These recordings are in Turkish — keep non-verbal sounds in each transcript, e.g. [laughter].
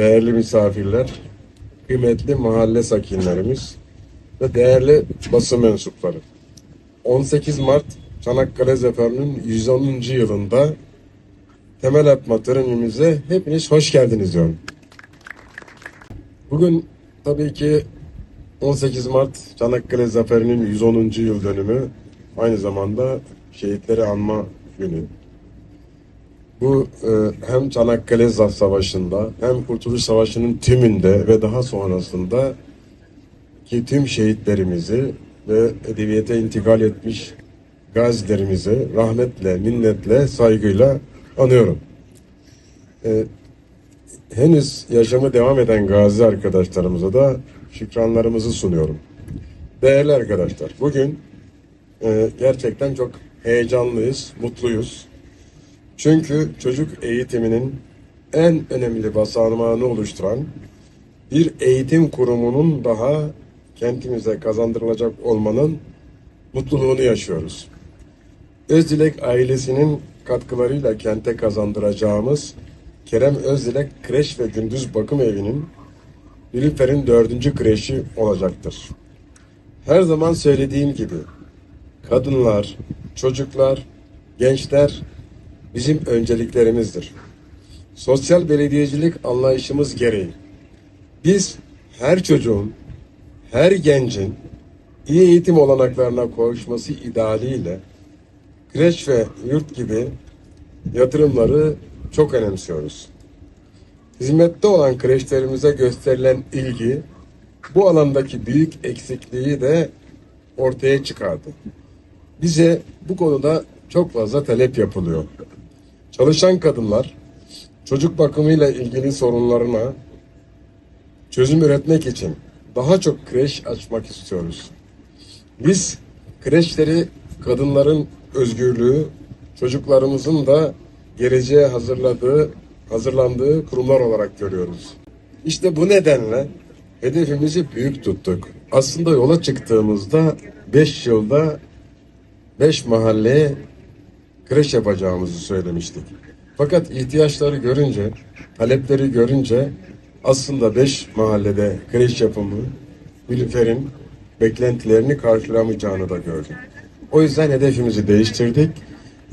değerli misafirler, kıymetli mahalle sakinlerimiz ve değerli basın mensupları. 18 Mart Çanakkale Zaferi'nin 110. yılında temel atma törenimize hepiniz hoş geldiniz diyorum. Bugün tabii ki 18 Mart Çanakkale Zaferi'nin 110. yıl dönümü aynı zamanda şehitleri anma günü. Bu e, hem Çanakkale Zaf Savaşı'nda hem Kurtuluş Savaşı'nın tümünde ve daha sonrasında ki tüm şehitlerimizi ve edebiyete intikal etmiş gazilerimizi rahmetle, minnetle, saygıyla anıyorum. E, henüz yaşamı devam eden gazi arkadaşlarımıza da şükranlarımızı sunuyorum. Değerli arkadaşlar, bugün e, gerçekten çok heyecanlıyız, mutluyuz. Çünkü çocuk eğitiminin en önemli basamağını oluşturan bir eğitim kurumunun daha kentimize kazandırılacak olmanın mutluluğunu yaşıyoruz. Özdilek ailesinin katkılarıyla kente kazandıracağımız Kerem Özdilek Kreş ve Gündüz Bakım Evi'nin Nilüfer'in dördüncü kreşi olacaktır. Her zaman söylediğim gibi kadınlar, çocuklar, gençler bizim önceliklerimizdir. Sosyal belediyecilik anlayışımız gereği biz her çocuğun, her gencin iyi eğitim olanaklarına kavuşması idealiyle kreş ve yurt gibi yatırımları çok önemsiyoruz. Hizmette olan kreşlerimize gösterilen ilgi bu alandaki büyük eksikliği de ortaya çıkardı. Bize bu konuda çok fazla talep yapılıyor. Çalışan kadınlar çocuk bakımıyla ilgili sorunlarına çözüm üretmek için daha çok kreş açmak istiyoruz. Biz kreşleri kadınların özgürlüğü, çocuklarımızın da geleceğe hazırladığı, hazırlandığı kurumlar olarak görüyoruz. İşte bu nedenle hedefimizi büyük tuttuk. Aslında yola çıktığımızda 5 yılda 5 mahalleye kreş yapacağımızı söylemiştik. Fakat ihtiyaçları görünce, talepleri görünce aslında 5 mahallede kreş yapımı Nilüfer'in beklentilerini karşılamayacağını da gördük. O yüzden hedefimizi değiştirdik.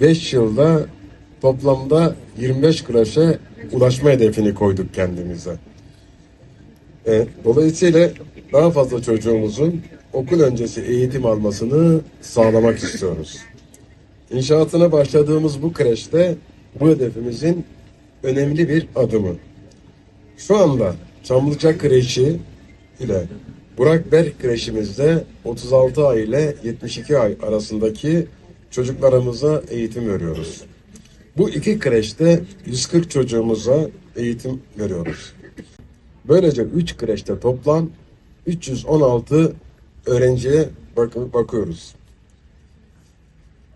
5 yılda toplamda 25 kreşe ulaşma hedefini koyduk kendimize. E, dolayısıyla daha fazla çocuğumuzun okul öncesi eğitim almasını sağlamak istiyoruz. İnşaatına başladığımız bu kreşte bu hedefimizin önemli bir adımı. Şu anda Çamlıca Kreşi ile Burak Berk Kreşimizde 36 ay ile 72 ay arasındaki çocuklarımıza eğitim veriyoruz. Bu iki kreşte 140 çocuğumuza eğitim veriyoruz. Böylece 3 kreşte toplam 316 öğrenciye bak- bakıyoruz.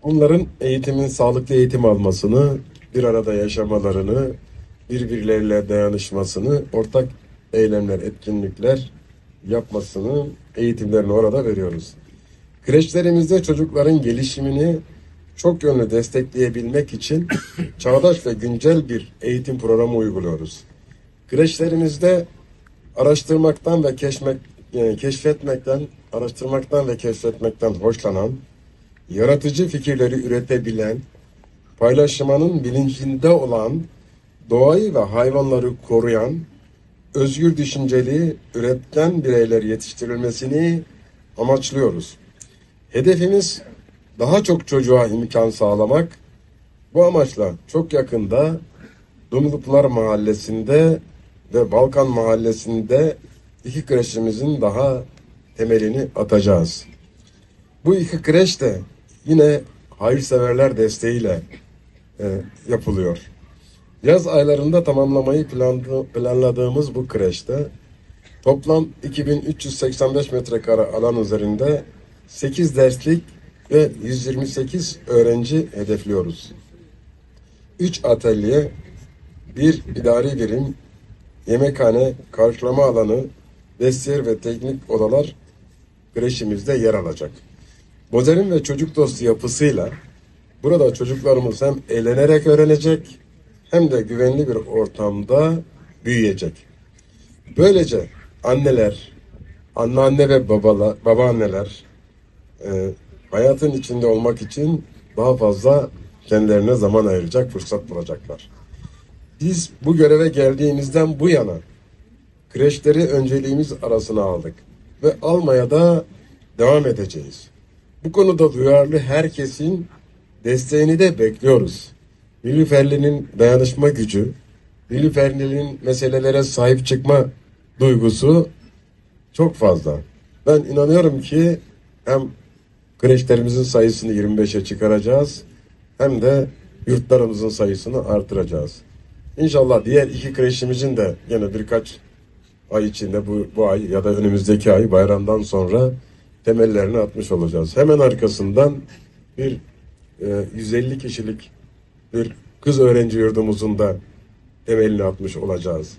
Bunların eğitimin sağlıklı eğitim almasını, bir arada yaşamalarını, birbirleriyle dayanışmasını, ortak eylemler, etkinlikler yapmasını, eğitimlerini orada veriyoruz. Kreşlerimizde çocukların gelişimini çok yönlü destekleyebilmek için [coughs] çağdaş ve güncel bir eğitim programı uyguluyoruz. Kreşlerimizde araştırmaktan ve keşmek, yani keşfetmekten, araştırmaktan ve keşfetmekten hoşlanan, yaratıcı fikirleri üretebilen, paylaşmanın bilincinde olan, doğayı ve hayvanları koruyan, özgür düşünceli, üretken bireyler yetiştirilmesini amaçlıyoruz. Hedefimiz daha çok çocuğa imkan sağlamak. Bu amaçla çok yakında Dumlupınar Mahallesi'nde ve Balkan Mahallesi'nde iki kreşimizin daha temelini atacağız. Bu iki kreş de yine hayırseverler desteğiyle e, yapılıyor. Yaz aylarında tamamlamayı planlı- planladığımız bu kreşte toplam 2385 metrekare alan üzerinde 8 derslik ve 128 öğrenci hedefliyoruz. 3 atölye, bir idari birim, yemekhane, karşılama alanı, vestiyer ve teknik odalar kreşimizde yer alacak. Modern ve çocuk dostu yapısıyla burada çocuklarımız hem eğlenerek öğrenecek hem de güvenli bir ortamda büyüyecek. Böylece anneler, anneanne ve babalar, babaanneler e, hayatın içinde olmak için daha fazla kendilerine zaman ayıracak fırsat bulacaklar. Biz bu göreve geldiğimizden bu yana kreşleri önceliğimiz arasına aldık ve almaya da devam edeceğiz. Bu konuda duyarlı herkesin desteğini de bekliyoruz. Nilüferli'nin dayanışma gücü, Nilüferli'nin meselelere sahip çıkma duygusu çok fazla. Ben inanıyorum ki hem kreşlerimizin sayısını 25'e çıkaracağız hem de yurtlarımızın sayısını artıracağız. İnşallah diğer iki kreşimizin de yine birkaç ay içinde bu, bu ay ya da önümüzdeki ay bayramdan sonra temellerini atmış olacağız. Hemen arkasından bir e, 150 kişilik bir kız öğrenci yurdumuzun da temelini atmış olacağız.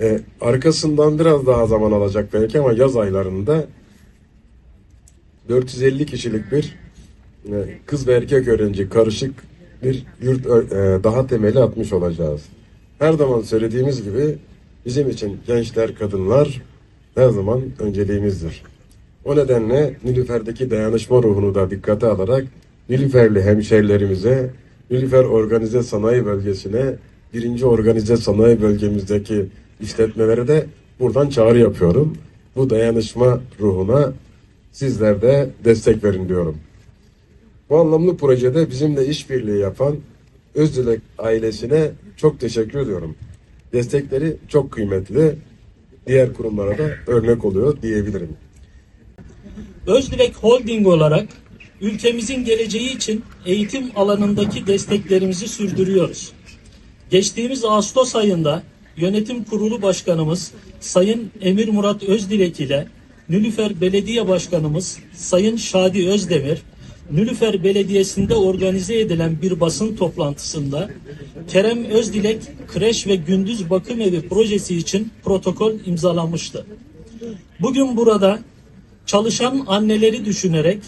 E, arkasından biraz daha zaman alacak belki ama yaz aylarında 450 kişilik bir e, kız ve erkek öğrenci karışık bir yurt e, daha temeli atmış olacağız. Her zaman söylediğimiz gibi bizim için gençler, kadınlar her zaman önceliğimizdir. O nedenle Nilüfer'deki dayanışma ruhunu da dikkate alarak Nilüferli hemşerilerimize, Nilüfer Organize Sanayi Bölgesi'ne, birinci organize sanayi bölgemizdeki işletmelere de buradan çağrı yapıyorum. Bu dayanışma ruhuna sizler de destek verin diyorum. Bu anlamlı projede bizimle işbirliği yapan Özdilek ailesine çok teşekkür ediyorum. Destekleri çok kıymetli. Diğer kurumlara da örnek oluyor diyebilirim. Özdilek Holding olarak ülkemizin geleceği için eğitim alanındaki desteklerimizi sürdürüyoruz. Geçtiğimiz Ağustos ayında Yönetim Kurulu Başkanımız Sayın Emir Murat Özdilek ile Nülüfer Belediye Başkanımız Sayın Şadi Özdemir, Nülüfer Belediyesi'nde organize edilen bir basın toplantısında Kerem Özdilek Kreş ve Gündüz Bakım Evi projesi için protokol imzalanmıştı. Bugün burada çalışan anneleri düşünerek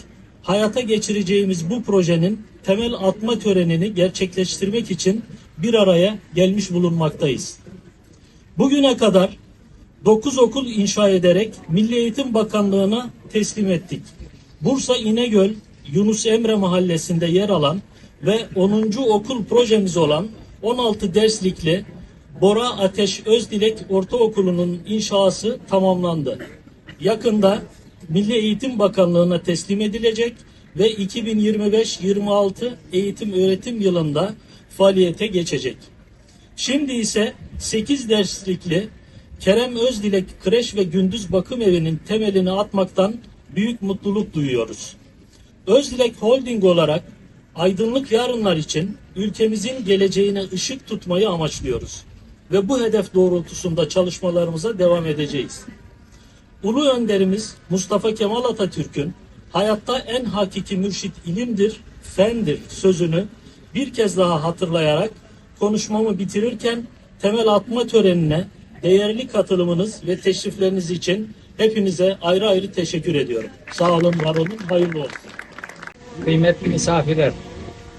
hayata geçireceğimiz bu projenin temel atma törenini gerçekleştirmek için bir araya gelmiş bulunmaktayız. Bugüne kadar 9 okul inşa ederek Milli Eğitim Bakanlığı'na teslim ettik. Bursa İnegöl Yunus Emre Mahallesi'nde yer alan ve 10. okul projemiz olan 16 derslikli Bora Ateş Özdilek Ortaokulu'nun inşası tamamlandı. Yakında Milli Eğitim Bakanlığı'na teslim edilecek ve 2025-26 eğitim öğretim yılında faaliyete geçecek. Şimdi ise 8 derslikli Kerem Özdilek Kreş ve Gündüz Bakım Evi'nin temelini atmaktan büyük mutluluk duyuyoruz. Özdilek Holding olarak aydınlık yarınlar için ülkemizin geleceğine ışık tutmayı amaçlıyoruz. Ve bu hedef doğrultusunda çalışmalarımıza devam edeceğiz. Ulu önderimiz Mustafa Kemal Atatürk'ün hayatta en hakiki mürşit ilimdir, fendir sözünü bir kez daha hatırlayarak konuşmamı bitirirken temel atma törenine değerli katılımınız ve teşrifleriniz için hepinize ayrı ayrı teşekkür ediyorum. Sağ olun, var olun, hayırlı olsun. Kıymetli misafirler,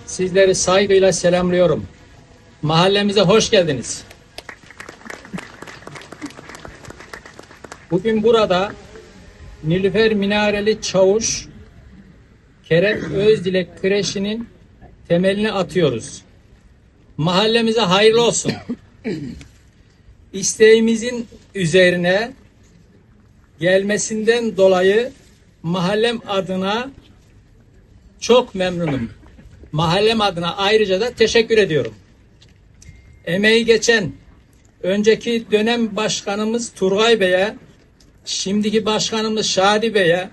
sizleri saygıyla selamlıyorum. Mahallemize hoş geldiniz. Bugün burada Nilüfer Minareli Çavuş Kerem Özdilek Kreşi'nin temelini atıyoruz. Mahallemize hayırlı olsun. İsteğimizin üzerine gelmesinden dolayı mahallem adına çok memnunum. Mahallem adına ayrıca da teşekkür ediyorum. Emeği geçen önceki dönem başkanımız Turgay Bey'e, şimdiki başkanımız Şadi Bey'e,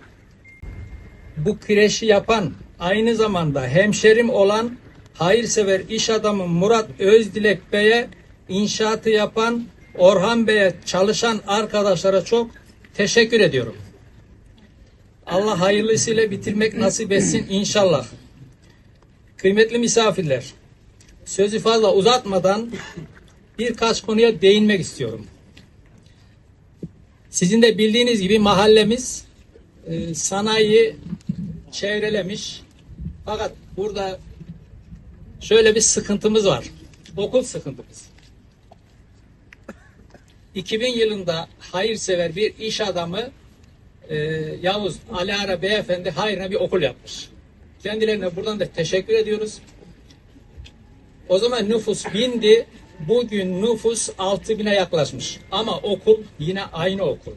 bu kreşi yapan, aynı zamanda hemşerim olan hayırsever iş adamı Murat Özdilek Bey'e, inşaatı yapan Orhan Bey'e, çalışan arkadaşlara çok teşekkür ediyorum. Allah hayırlısıyla bitirmek nasip etsin inşallah. Kıymetli misafirler, sözü fazla uzatmadan birkaç konuya değinmek istiyorum. Sizin de bildiğiniz gibi mahallemiz e, sanayi çevrelemiş. Fakat burada şöyle bir sıkıntımız var. Okul sıkıntımız. 2000 yılında hayırsever bir iş adamı e, Yavuz Ali Ara Beyefendi hayrına bir okul yapmış. Kendilerine buradan da teşekkür ediyoruz. O zaman nüfus bindi. Bugün nüfus 6000'e yaklaşmış. Ama okul yine aynı okul.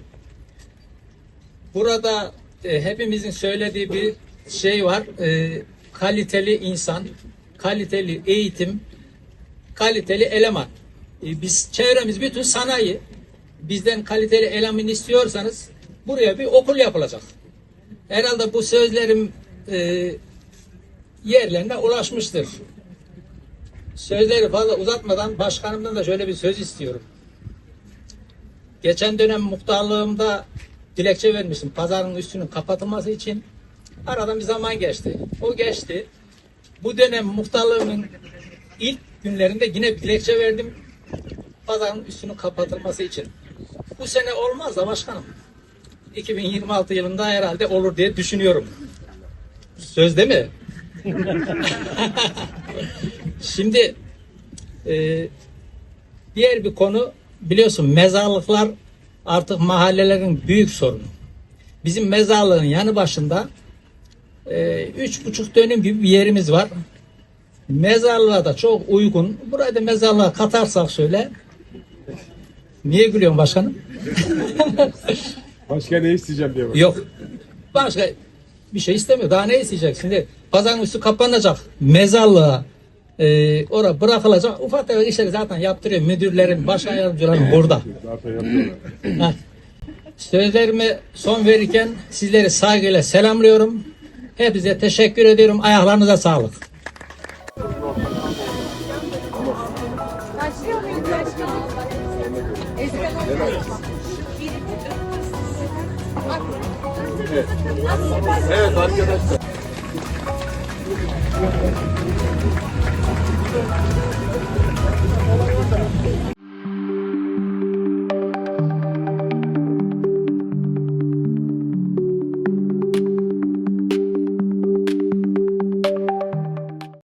Burada e, hepimizin söylediği bir şey var. E, kaliteli insan, kaliteli eğitim, kaliteli eleman. E, biz çevremiz bütün sanayi. Bizden kaliteli eleman istiyorsanız buraya bir okul yapılacak. Herhalde bu sözlerim e, yerlerine ulaşmıştır. Sözleri fazla uzatmadan başkanımdan da şöyle bir söz istiyorum. Geçen dönem muhtarlığımda dilekçe vermiştim pazarın üstünün kapatılması için. Aradan bir zaman geçti. O geçti. Bu dönem muhtarlığımın ilk günlerinde yine bir dilekçe verdim. Pazarın üstünün kapatılması için. Bu sene olmaz da başkanım. 2026 yılında herhalde olur diye düşünüyorum. Söz değil mi? [laughs] Şimdi e, diğer bir konu biliyorsun mezarlıklar artık mahallelerin büyük sorunu. Bizim mezarlığın yanı başında e, üç buçuk dönüm gibi bir yerimiz var. Mezarlığa da çok uygun. Burayı da mezarlığa katarsak şöyle. Niye gülüyorsun başkanım? [laughs] Başka ne isteyeceğim diye bak. Yok. Başka bir şey istemiyor. Daha ne isteyecek? Şimdi pazarın üstü kapanacak. Mezarlığa e, oraya bırakılacak. Ufak tefek işleri zaten yaptırıyor. Müdürlerin, başkan yardımcıların burada. Heh. Sözlerime son verirken sizleri saygıyla selamlıyorum. Hepinize teşekkür ediyorum. Ayaklarınıza sağlık. Evet arkadaşlar.